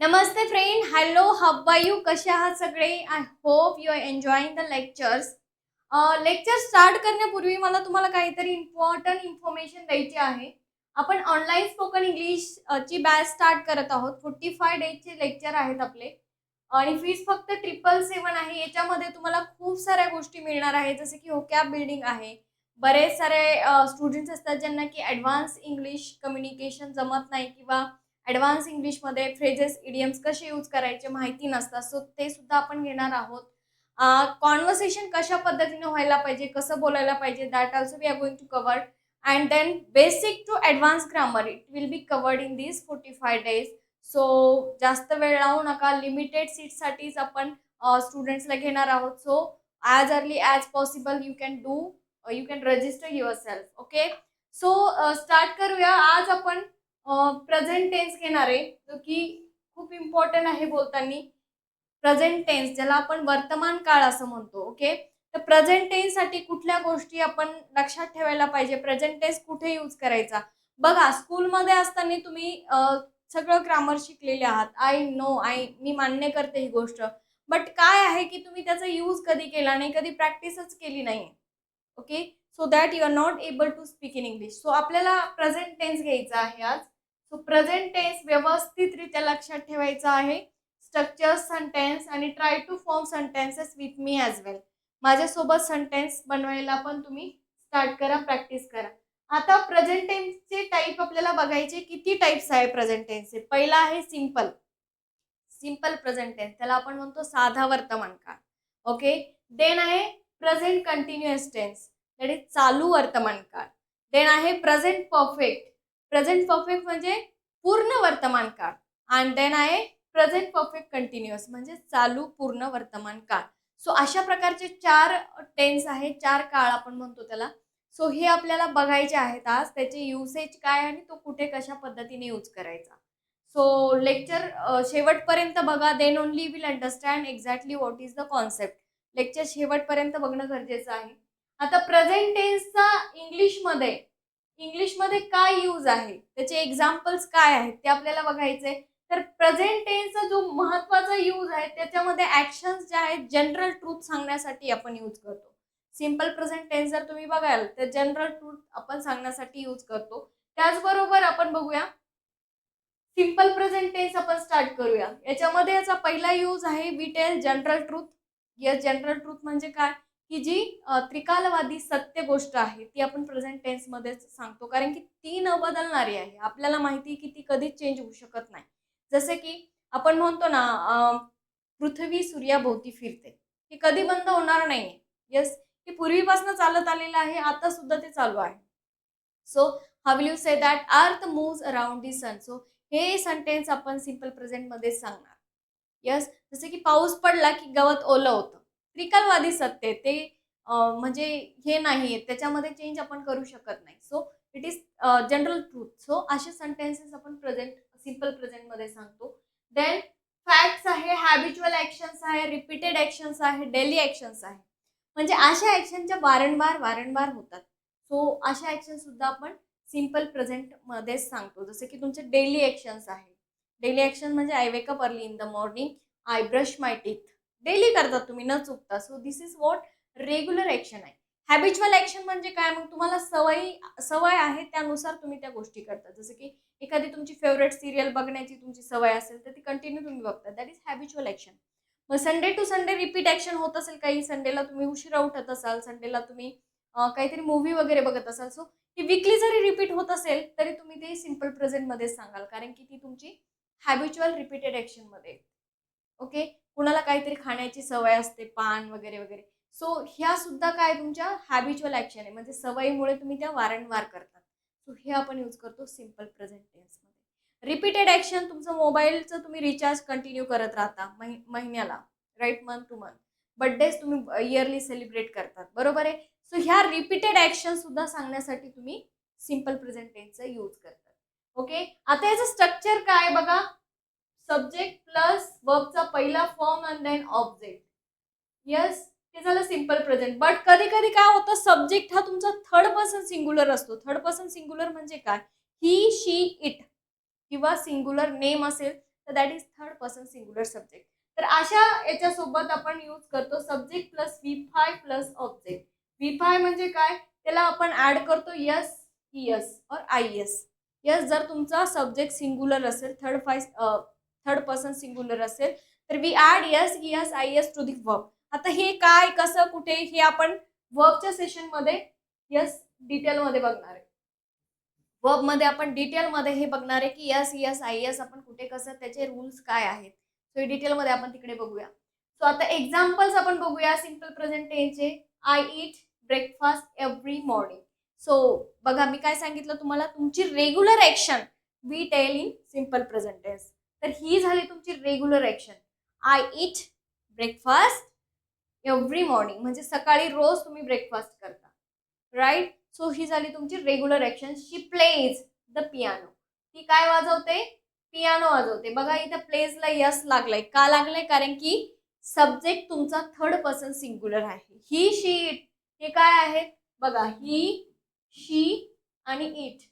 Namaste friend hello how are you कसे आहात सगळे? I hope you are enjoying the lectures lecture start करण्यापूर्वी मला तुम्हाला काहीतरी इम्पॉर्टंट इन्फॉर्मेशन द्यायची आहे. आपण ऑनलाईन स्पोकन इंग्लिश ची बॅच स्टार्ट करत आहोत. फोर्टी फाय डेजचे लेक्चर आहेत आपले. आणि फीस फक्त ट्रिपल सेवन आहे. याच्यामध्ये तुम्हाला खूप साऱ्या गोष्टी मिळणार आहेत. जसे की होकॅप बिल्डिंग आहे. बरेच सारे स्टुडंट्स असतात ज्यांना की ॲडव्हान्स इंग्लिश कम्युनिकेशन जमत नाही किंवा ॲडव्हान्स इंग्लिशमध्ये फ्रेजेस इडियम्स कसे यूज करायचे माहिती नसतात. सो ते सुद्धा आपण घेणार आहोत. कॉन्व्हर्सेशन कशा पद्धतीने व्हायला पाहिजे कसं बोलायला पाहिजे that also we are going to cover and then basic to advance grammar it will be covered in this forty five days so जास्त वेळ लावू नका. लिमिटेड सीटसाठीच आपण स्टुडंट्सला घेणार आहोत. So as early as possible you can do you can register yourself okay so start करूया. आज आपण प्रेझेंट टेन्स घेणार आहे जो की खूप इम्पॉर्टंट आहे बोलताना. प्रेझेंट टेन्स ज्याला आपण वर्तमान काळ असं म्हणतो ओके तर प्रेझेंट टेन्ससाठी कुठल्या गोष्टी आपण लक्षात ठेवायला पाहिजे? प्रेझेंट टेन्स कुठे यूज करायचा? बघा स्कूलमध्ये असताना तुम्ही सगळं ग्रामर शिकलेले आहात. आय नो आय मी मान्य करते ही गोष्ट. बट काय आहे की तुम्ही त्याचा यूज कधी केला नाही कधी प्रॅक्टिसच केली नाही okay so that you are not able to speak in English so आपल्याला प्रेझेंट टेन्स घ्यायचा आहे आज. सो प्रेझेंट टेन्स व्यवस्थितरित्या लक्षात ठेवायचा आहे. स्ट्रक्चर सेंटेन्स आणि try to form sentences with me as well माझ्यासोबत सेंटेन्स बनवायला पण तुम्ही स्टार्ट करा प्रॅक्टिस करा. आता प्रेझेंट टेन्सचे टाईप आपल्याला बघायचे किती टाईप्स आहे प्रेझेंट टेन्सचे पहिला आहे सिंपल सिंपल प्रेझेंट टेन्स त्याला आपण म्हणतो साधा वर्तमान काळ ओके देन आहे present continuous tense that is चालू वर्तमान काळ देन आहे प्रेझेंट परफेक्ट प्रेझेंट परफेक्ट म्हणजे पूर्ण वर्तमान काळ. अँड देन आहे प्रेझेंट परफेक्ट कंटिन्युअस म्हणजे चालू पूर्ण वर्तमान काळ. सो अशा प्रकारचे चार टेन्स आहे चार काळ आपण म्हणतो त्याला. सो हे आपल्याला बघायचे आहेत आज त्याचे युसेज काय आणि तो कुठे कशा पद्धतीने यूज करायचा. सो लेक्चर शेवटपर्यंत बघा then only will understand exactly what is the concept lecture शेवटपर्यंत बघणं गरजेचं आहे. आता प्रेझेंट टेन्सचा इंग्लिशमध्ये इंग्लिशमध्ये काय यूज आहे? त्याचे एक्झाम्पल्स काय आहेत? ते आपल्याला बघायचे तर प्रेझेंट टेन्सचा जो महत्त्वाचा यूज आहे त्याच्यामध्ये ऍक्शन्स जे आहेत जनरल ट्रूथ सांगण्यासाठी आपण यूज करतो. सिंपल प्रेझेंट टेन्स जर तुम्ही बघाल तर जनरल ट्रूथ आपण सांगण्यासाठी यूज करतो. त्याचबरोबर आपण बघूया सिंपल प्रेझेंट टेन्स आपण स्टार्ट करूया. याच्यामध्ये याचा पहिला यूज आहे वी टेल जनरल ट्रूथ या जनरल ट्रूथ म्हणजे काय? ही जी त्रिकालवादी सत्य गोष्ट आहे ती आपण प्रेझेंट टेन्समध्येच सांगतो. कारण की ती न बदलणारी आहे. आपल्याला माहिती आहे की ती कधीच चेंज होऊ शकत नाही. जसे की आपण म्हणतो ना पृथ्वी सूर्याभोवती फिरते. हे कधी बंद होणार नाही येस हे पूर्वीपासून चालत आलेलं आहे आता सुद्धा ते चालू आहे. सो हा will you say that earth move around the sun so हे सेंटेन्स आपण सिंपल प्रेझेंटमध्ये सांगणार. यस जसे की पाऊस पडला की गवत ओलं होतं. त्रिकालवादी सत्य ते म्हणजे हे नाही आहे त्याच्यामध्ये चेंज आपण करू शकत नाही. So it is general truth so असे सेंटेन्सेस आपण प्रेझेंट सिंपल प्रेझेंटमध्ये सांगतो. देन फॅक्ट्स आहे हॅबिच्युअल ॲक्शन्स आहे रिपीटेड ॲक्शन्स आहे डेली ॲक्शन्स आहे. म्हणजे अशा ॲक्शनच्या वारंवार वारंवार होतात. सो अशा ॲक्शनसुद्धा आपण सिंपल प्रेझेंटमध्येच सांगतो. जसं की तुमचे डेली ॲक्शन्स आहे. डेली ॲक्शन म्हणजे I wake up early in the morning I brush my teeth daily करतात तुम्ही न चुकता. So this is what regular action आहे. हॅबिच्युअल ॲक्शन म्हणजे काय? मग तुम्हाला सवयी सवय आहे त्यानुसार तुम्ही त्या गोष्टी करता. जसं की एखादी तुमची फेवरेट सिरियल बघण्याची तुमची सवय असेल तर ती कंटिन्यू तुम्ही बघता. दॅट इज हॅबिच्युअल ॲक्शन मग Sunday to Sunday repeat action होत असेल काही संडेला तुम्ही उशिरा उठत असाल संडेला तुम्ही काहीतरी मूवी वगैरे बघत असाल. सो ती विकली जरी रिपीट होत असेल तरी तुम्ही ते सिंपल प्रेझेंटमध्येच सांगाल. कारण की ती तुमची हॅबिच्युअल रिपीटेड ॲक्शनमध्ये ओके? कुणाला काहीतरी खाण्याची सवय असते पान वगैरे वगैरे. सो ह्या सुद्धा काय तुमच्या हॅबिच्युअल ॲक्शन आहे. म्हणजे सवयीमुळे तुम्ही त्या वारंवार करतात. सो हे आपण यूज करतो सिंपल प्रेझेंट टेन्समध्ये रिपीटेड ॲक्शन तुमचं मोबाईलचं तुम्ही रिचार्ज कंटिन्यू करत राहता महि महिन्याला right month to month birthdays तुम्ही uh, इयरली सेलिब्रेट करतात. बरोबर आहे? सो ह्या रिपीटेड ॲक्शन सुद्धा सांगण्यासाठी तुम्ही सिंपल प्रेझेंट टेन्सचा यूज करतात. ओके? आता याचं स्ट्रक्चर काय बघा? सब्जेक्ट प्लस वर्बचा पहिला form and then object. Yes हे झालं सिंपल प्रेझेंट. बट कधी कधी काय होतं सब्जेक्ट हा तुमचा थर्ड पर्सन सिंग्युलर असतो. थर्ड पर्सन सिंग्युलर म्हणजे काय? ही शी इट किंवा सिंग्युलर नेम असेल तर that is third person singular subject तर अशा याच्यासोबत आपण यूज करतो subject plus V five plus object V five म्हणजे काय? त्याला आपण ऍड करतो es es or I S es जर तुमचा सब्जेक्ट सिंग्युलर असेल third five third person singular असेल तर we add es es I S to the verb आता हे काय कसं कुठे हे आपण वर्बच्या सेशनमध्ये यस डिटेलमध्ये बघणार आहे. वर्कमध्ये आपण डिटेलमध्ये हे बघणार आहे की यस यस आय एस आपण कुठे कसं त्याचे रूल्स काय आहेत. सो डिटेलमध्ये आपण तिकडे बघूया. सो आता एक्झाम्पल्स आपण बघूया simple present टेन्सचे I eat breakfast every morning so बघा मी काय सांगितलं तुम्हाला? तुमची regular action we tell in simple present tense तर ही झाली तुमची regular action I eat breakfast every morning म्हणजे सकाळी रोज तुम्ही ब्रेकफास्ट करता. राईट सो ही झाली तुमची regular action she plays the piano ती काय वाजवते? पियानो वाजवते. बघा इथं प्लेजला यस लागलाय. का लागलाय? कारण की सब्जेक्ट तुमचा थर्ड पर्सन सिंग्युलर आहे. ही शी इट हे काय आहेत? बघा ही शी आणि it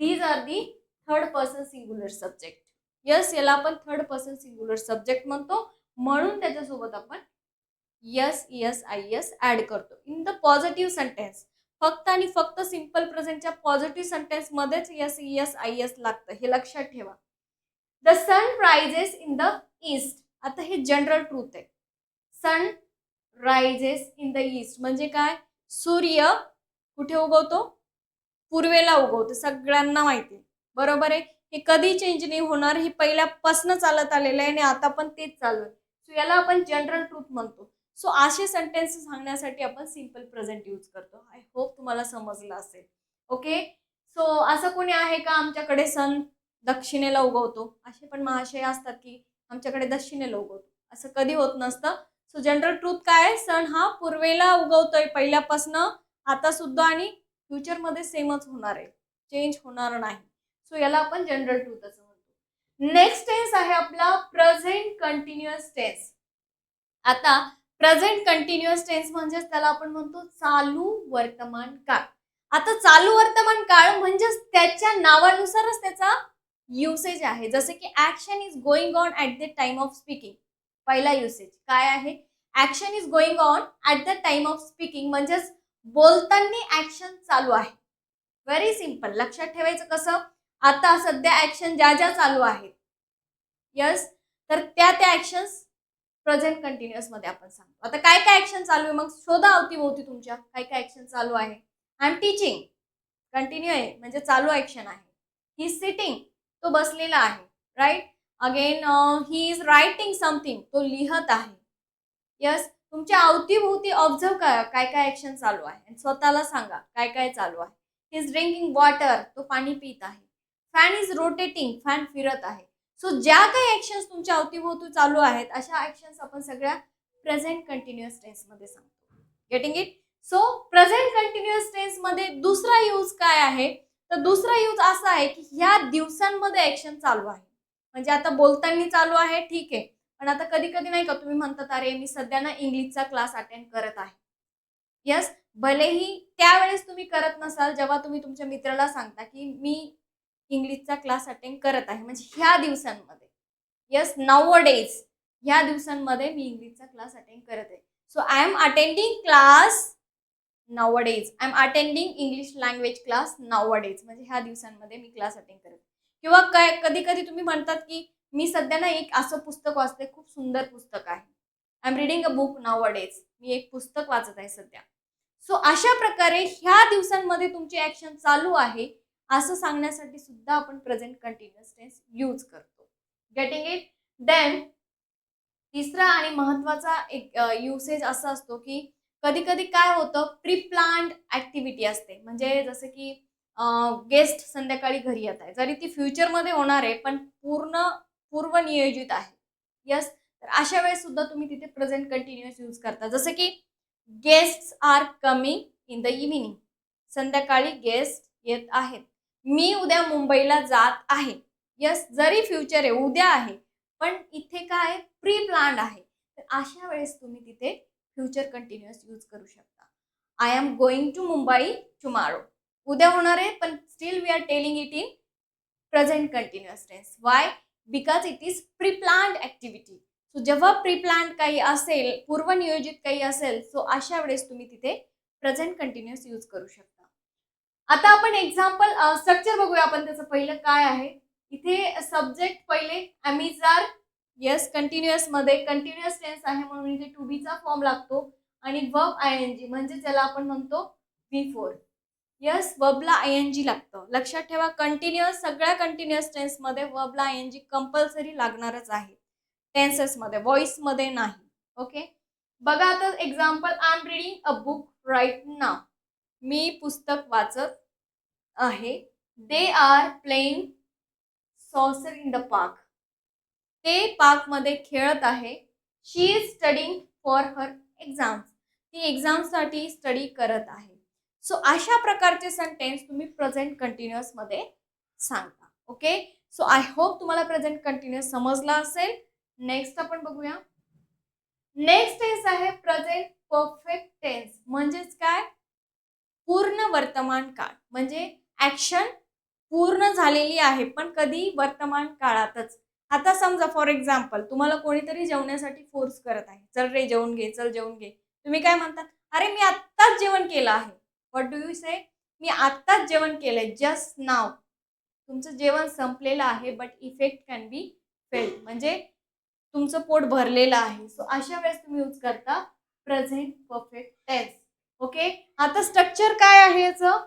these are the third person singular subject yes याला आपण थर्ड पर्सन सिंग्युलर सब्जेक्ट म्हणतो. म्हणून त्याच्यासोबत आपण es es I es add करतो. इन द पॉझिटिव्ह सेंटेन्स फक्त आणि फक्त सिंपल प्रेझेंटच्या पॉझिटिव्ह सेंटेन्समध्येच यस यस आय यस लागतं. हे लक्षात ठेवा. The sun rises in the east आता हे जनरल ट्रूथ आहे. Sun rises in the east म्हणजे काय? सूर्य कुठे उगवतो? पूर्वेला उगवतो. सगळ्यांना माहिती आहे. बरोबर आहे? हे कधी चेंज नाही होणार हे पहिल्यापासून चालत आलेलं आहे आणि आता पण तेच चालू आहे. सो याला आपण जनरल ट्रूथ म्हणतो. सो असे सेंटेन्स सांगण्यासाठी आपण सिंपल प्रेझेंट यूज करतो. आय होप तुम्हाला समजलं असेल. ओके सो असं कोणी आहे का आमच्याकडे सण दक्षिणेला उगवतो? असे पण महाशय असतात की आमच्याकडे दक्षिणेला उगवतो. असं कधी होत नसतं. सो जनरल ट्रूथ काय आहे? सण हा पूर्वेला उगवतोय पहिल्यापासनं आता सुद्धा आणि फ्युचरमध्ये सेमच होणार आहे. चेंज होणार नाही. सो याला आपण जनरल ट्रूथ असं म्हणतो. नेक्स्ट टेन्स आहे आपला प्रेझेंट कंटिन्युअस टेन्स आता प्रेझेंट कंटिन्युअस टेन्स म्हणजेच त्याला आपण म्हणतो चालू वर्तमान काळ. आता चालू वर्तमान काळ म्हणजेच त्याच्या नावानुसारच त्याचा युसेज आहे. जसे की action is going on at the time of speaking पहिला युसेज काय आहे? Action is going on at the time of speaking म्हणजेच बोलताना ऍक्शन चालू आहे. व्हेरी सिंपल लक्षात ठेवायचं कसं? आता सध्या ऍक्शन ज्या ज्या चालू आहेत. यस तर त्या त्या ऍक्शन्स प्रेझेंट कंटिन्युअसमध्ये आपण सांगतो. आता काय काय ऍक्शन चालू आहे? मग शोधा अवतीभोवती तुमच्या. काय काय ऍक्शन चालू आहे? आय एम टीचिंग कंटिन्यू आहे. म्हणजे चालू ऍक्शन आहे. ही सिटिंग तो बसलेला आहे. Right again he is writing something तो लिहत आहे. यस तुमच्या अवतीभोवती ऑब्झर्व करा. काय काय ऍक्शन चालू आहे? आणि स्वतःला सांगा. काय काय चालू आहे? ही इज ड्रिंकिंग वॉटर तो पाणी पित आहे. फॅन इज रोटेटिंग फॅन फिरत आहे. सो ज्या काही ऍक्शन्स तुमच्या अवतीभोवती चालू आहेत अशा ऍक्शन्स आपण सगळ्या प्रेझेंट कंटिन्युअस टेन्समध्ये सांगतो. Getting it so present continuous टेन्समध्ये दुसरा यूज काय आहे? तर दुसरा यूज असा आहे की ह्या दिवसांमध्ये ऍक्शन चालू आहे. म्हणजे आता बोलताना चालू आहे ठीक आहे. पण आता कधी कधी नाही का तुम्ही म्हणतात अरे मी सध्या ना इंग्लिशचा क्लास अटेंड करत आहे. यस भलेही त्यावेळेस तुम्ही करत नसाल जेव्हा तुम्ही तुमच्या मित्राला सांगता की मी इंग्लिशचा क्लास अटेंड करत आहे. म्हणजे ह्या दिवसांमध्ये. यस नाव डेज ह्या दिवसांमध्ये मी इंग्लिशचा क्लास अटेंड करत आहे. So I am attending class nowadays I am attending English language class nowadays म्हणजे ह्या दिवसांमध्ये मी क्लास अटेंड करत किंवा काय कधी कधी तुम्ही म्हणतात की मी सध्या ना एक असं पुस्तक वाचते खूप सुंदर पुस्तक आहे. I am reading a book nowadays मी एक पुस्तक वाचत आहे सध्या. सो अशा प्रकारे ह्या दिवसांमध्ये तुमची ऍक्शन चालू आहे. असं सांगण्यासाठी सुद्धा आपण प्रेझेंट कंटिन्युअस टेन्स यूज करतो. गेटिंग इट देन तिसरा आणि महत्त्वाचा एक युसेज असा असतो की कधी कधी काय होतं? प्री प्लान्ड ऍक्टिव्हिटी असते. म्हणजे जसं की गेस्ट संध्याकाळी घरी येत आहे. जरी ती फ्युचरमध्ये होणार आहे पण पूर्ण पूर्वनियोजित आहे. यस तर अशा वेळेस सुद्धा तुम्ही तिथे प्रेझेंट कंटिन्युअस यूज करता. जसं की guest are coming in the evening संध्याकाळी गेस्ट येत आहेत. मी उद्या मुंबईला जात आहे. यस जरी फ्युचर आहे उद्या आहे पण इथे काय प्री प्लान्ड आहे. तर अशा वेळेस तुम्ही तिथे फ्युचर कंटिन्युअस यूज करू शकता. I am going to Mumbai tomorrow उद्या होणार आहे पण still we are telling it in present continuous tense why because it is pre planned activity so जेव्हा प्री प्लान्ड काही असेल पूर्वनियोजित काही असेल सो अशा वेळेस तुम्ही तिथे प्रेझेंट कंटिन्युअस यूज करू शकता. आता आपण एक्झाम्पल स्ट्रक्चर बघूया आपण त्याचं पहिलं काय आहे. इथे सब्जेक्ट पहिले अमिजार येस कंटिन्युअसमध्ये कंटिन्युअस टेन्स आहे म्हणून इथे टू बीचा फॉर्म लागतो. आणि वब आय एन जी म्हणजे ज्याला आपण म्हणतो बी फोर यस वबला आय एन जी लागतं. लक्षात ठेवा कंटिन्युअस सगळ्या कंटिन्युअस टेन्समध्ये वबला आय एन जी कंपल्सरी लागणारच आहे. टेन्सेसमध्ये व्हॉइसमध्ये नाही. ओके बघा आता example I am reading a book right now मी पुस्तक वाचत आहे. They are playing soccer in the park ते पार्कमध्ये खेळत आहे. She is studying for her exams ती एक्झामसाठी स्टडी करत आहे. सो अशा प्रकारचे सेंटेन्स तुम्ही प्रेझेंट कंटिन्युअसमध्ये सांगता. ओके सो आय होप तुम्हाला प्रेझेंट कंटिन्युअस समजला असेल. नेक्स्ट आपण बघूया. नेक्स्ट हेच आहे प्रेझेंट परफेक्ट टेन्स म्हणजेच काय पूर्ण वर्तमान काळ. म्हणजे ऍक्शन पूर्ण झालेली आहे पण कधी वर्तमान काळातच. आता समजा फॉर एक्झाम्पल तुम्हाला कोणीतरी जेवण्यासाठी फोर्स करत आहे. चल रे जेवून घे चल जेवून घे. तुम्ही काय म्हणता? अरे मी आत्ताच जेवण केलं आहे. व्हॉट डू यू से मी आत्ताच जेवण केलंय. जस्ट नाव तुमचं जेवण संपलेलं आहे but effect can be felt म्हणजे तुमचं पोट भरलेलं आहे. सो अशा वेळेस तुम्ही यूज करता प्रेझेंट परफेक्ट टेन्स ओके? आता स्ट्रक्चर काय आहे याचं?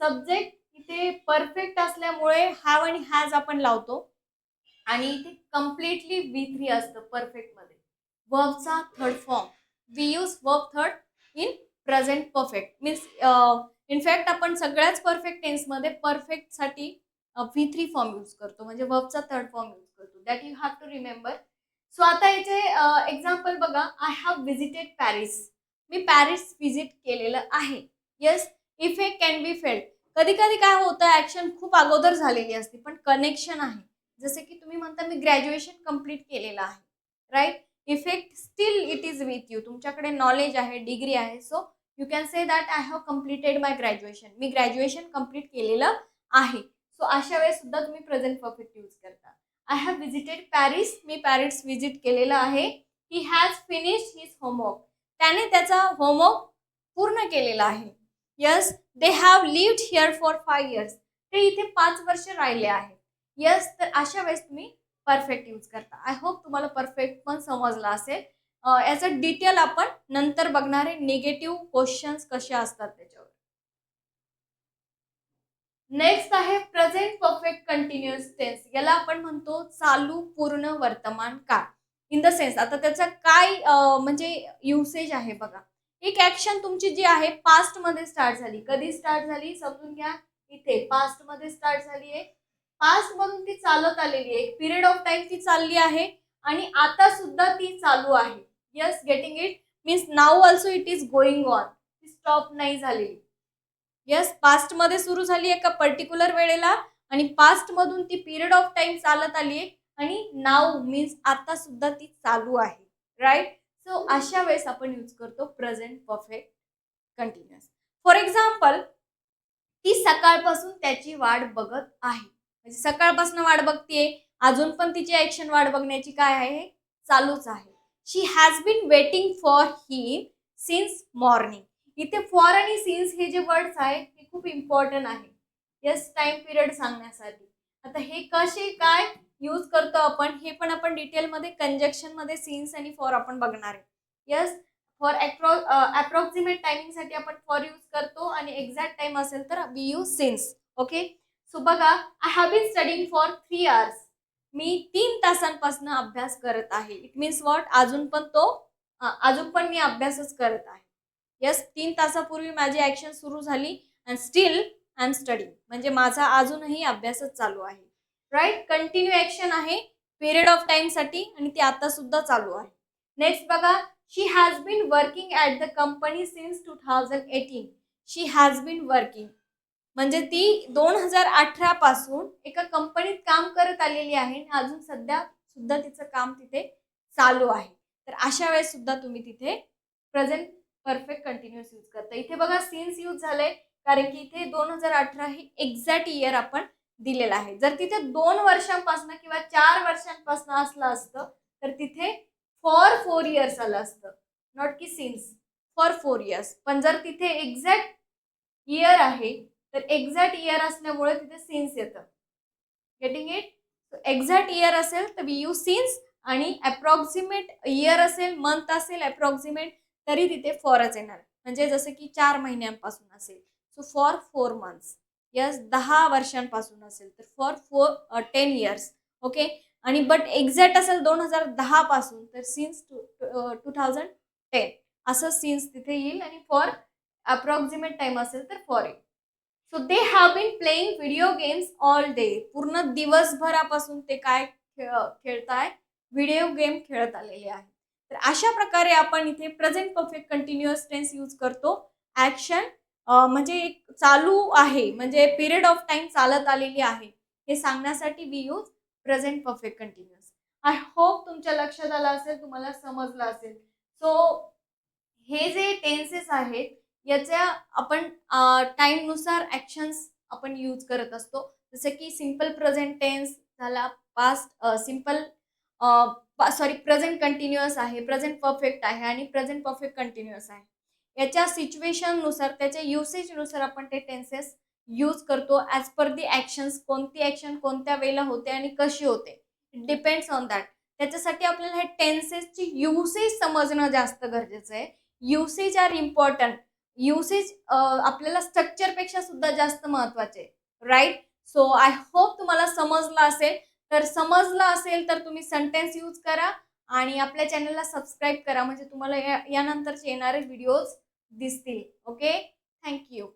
सब्जेक्ट इथे परफेक्ट असल्यामुळे हॅव आणि हॅज आपण लावतो. आणि इथे कम्प्लिटली वी थ्री असतं परफेक्टमध्ये. वर्बचा third form we use verb third in present perfect means in fact आपण सगळ्याच परफेक्ट टेन्समध्ये परफेक्टसाठी व्ही थ्री फॉर्म यूज करतो. म्हणजे वर्बचा थर्ड फॉर्म यूज करतो. That you have to remember so आता याचे एक्झाम्पल बघा. आय हॅव व्हिजिटेड पॅरिस मी पॅरिस व्हिजिट केलेलं आहे. Yes effect can be felt कधी कधी काय होतं ऍक्शन खूप अगोदर झालेली असते पण कनेक्शन आहे. जसे की तुम्ही म्हणता मी ग्रॅज्युएशन कंप्लीट केलेलं आहे. Right effect still it is with you तुमच्याकडे नॉलेज आहे डिग्री आहे so you can say that I have completed my graduation me graduation complete केलेलं आहे. सो अशा वेळेस सुद्धा तुम्ही प्रेझेंट परफेक्ट यूज करता. आय हॅव व्हिजिटेड पॅरिस मी पॅरिस व्हिजिट केलेलं आहे. He has finished his homework त्याने त्याचा होमवर्क पूर्ण केलेला आहे. Yes they have lived here for five years ते इथे पाच वर्ष राहिले आहेत. यस तर अशा वेळेस तुम्ही परफेक्ट यूज करता. आय होप तुम्हाला परफेक्ट पण समजला असेल. याचं डिटेल आपण नंतर बघणारे निगेटिव्ह क्वेश्चन्स कसे असतात त्याच्यावर. नेक्स्ट आहे प्रेझेंट परफेक्ट कंटिन्युअस टेन्स याला आपण म्हणतो चालू पूर्ण वर्तमान काळ. इन द सेन्स आता त्याचा काय म्हणजे युसेज आहे बघा. एक ऍक्शन तुमची जी आहे पास्टमध्ये स्टार्ट झाली. कधी स्टार्ट झाली? समजून घ्या. इथे पास्टमध्ये स्टार्ट झाली आहे. पास्ट मधून ती चालत आलेली आहे. एक पिरियड ऑफ टाइम ती चालली आहे आणि आता सुद्धा ती चालू आहे. Yes getting it means now also it is going on ती स्टॉप नाही झालेली. यस पास्टमध्ये सुरू झाली एका पर्टिक्युलर वेळेला? आणि पास्ट मधून ती पिरियड ऑफ टाइम चालत आली आहे. आणि नाव मीन्स आता सुद्धा ती चालू आहे राईट सो अशा वेळेस आपण यूज करतो present perfect continuous for example ती सकाळपासून त्याची वाट बघत आहे. म्हणजे सकाळपासून वाट बघतीये अजून पण तिची ऍक्शन वाट बघण्याची काय आहे? चालूच आहे. She has been waiting for he since morning इथे फॉर आणि सिन्स हे जे वर्ड्स आहेत हे खूप इम्पॉर्टंट आहे. यस टाइम पिरियड सांगण्यासाठी. आता हे कसे काय? यूज करतो आपण हे पण आपण डिटेलमध्ये कंजक्शनमध्ये सीन्स आणि फॉर आपण बघणार आहे. यस फॉर अप्रॉक्सिमेट टायमिंगसाठी आपण फॉर यूज करतो आणि एक्झॅक्ट टाइम असेल तर we use since okay so बघा I have been studying for three hours मी तीन तासांपासून अभ्यास करत आहे. इट मीन्स वॉट अजून पण तो अजून पण मी अभ्यासच करत आहे. यस तीन तासापूर्वी माझी ऍक्शन सुरू झाली and still I am studying म्हणजे माझा अजूनही अभ्यासच चालू आहे. राईट कंटिन्यू ऍक्शन आहे. पिरियड ऑफ टाइमसाठी आणि ती आता सुद्धा चालू आहे. नेक्स्ट बघा. She has been working at the company since two thousand eighteen she has been working म्हणजे ती दोन हजार अठरा पासून एका कंपनीत काम करत आलेली आहे आणि अजून सध्या सुद्धा तिचं काम तिथे चालू आहे. तर अशा वेळेस सुद्धा तुम्ही तिथे प्रेझेंट परफेक्ट कंटिन्युअस यूज करता. इथे बघा सिन्स यूज झालंय. कारण की इथे दोन हजार अठरा हे एक्झॅक्ट इयर आपण दिलेला आहे. जर तिथे दोन वर्षांपासून किंवा चार वर्षांपासून असलं असतं तर तिथे फॉर फोर इयर्स आलं असतं. नॉट की सिन्स फॉर फोर इयर्स पण जर तिथे एक्झॅक्ट इयर आहे तर एक्झॅक्ट इयर असल्यामुळे तिथे सिन्स येतं. गेटिंग इट एक्झॅक्ट इयर असेल तर वी यू सिन्स आणि अप्रॉक्सिमेट इयर असेल मंथ असेल अप्रॉक्सिमेट तरी तिथे फॉरच येणार. म्हणजे जसं की चार महिन्यांपासून असेल. So for four months yes दहा वर्षांपासून असेल तर for four ten years okay आणि बट एक्झॅक्ट असेल दोन हजार दहा पासून तर since two two thousand ten असं सिन्स तिथे येईल आणि फॉर अप्रॉक्सिमेट टाइम असेल तर for it so they have been playing video games all day पूर्ण दिवसभरापासून ते काय खेळ खेळताय व्हिडिओ गेम खेळत आलेले आहे तर अशा प्रकारे आपण इथे present perfect continuous tense use करतो. ॲक्शन म्हणजे एक चालू आहे म्हणजे पिरियड ऑफ टाइम चालत आलेली आहे. हे सांगण्यासाठी we use present perfect continuous I hope तुमच्या लक्षात आलं असेल तुम्हाला समजलं असेल. सो हे जे टेन्सेस आहेत याच्या आपण टाईमनुसार ॲक्शन्स आपण यूज करत असतो. जसं की सिंपल प्रेझेंट टेन्स झाला past simple sorry present continuous आहे प्रेझेंट परफेक्ट आहे आणि प्रेझेंट परफेक्ट कंटिन्युअस आहे. याच्या सिच्युएशननुसार त्याच्या युसेजनुसार आपण ते टेन्सेस यूज करतो. ॲज पर दी ॲक्शन्स कोणती ॲक्शन कोणत्या वेळेला होते आणि कशी होते. डिपेंड्स ऑन दॅट त्याच्यासाठी आपल्याला हे टेन्सेसची युसेज समजणं जास्त गरजेचं आहे. युसेज आर इम्पॉर्टंट युसेज आपल्याला स्ट्रक्चरपेक्षा सुद्धा जास्त महत्त्वाचे आहे. राईट सो आय होप तुम्हाला समजलं असेल. तर समजलं असेल तर तुम्ही सेंटेन्स यूज करा आणि आपल्या चॅनलला सबस्क्राईब करा. म्हणजे तुम्हाला या यानंतरचे येणारे videos this thing, okay? Thank you.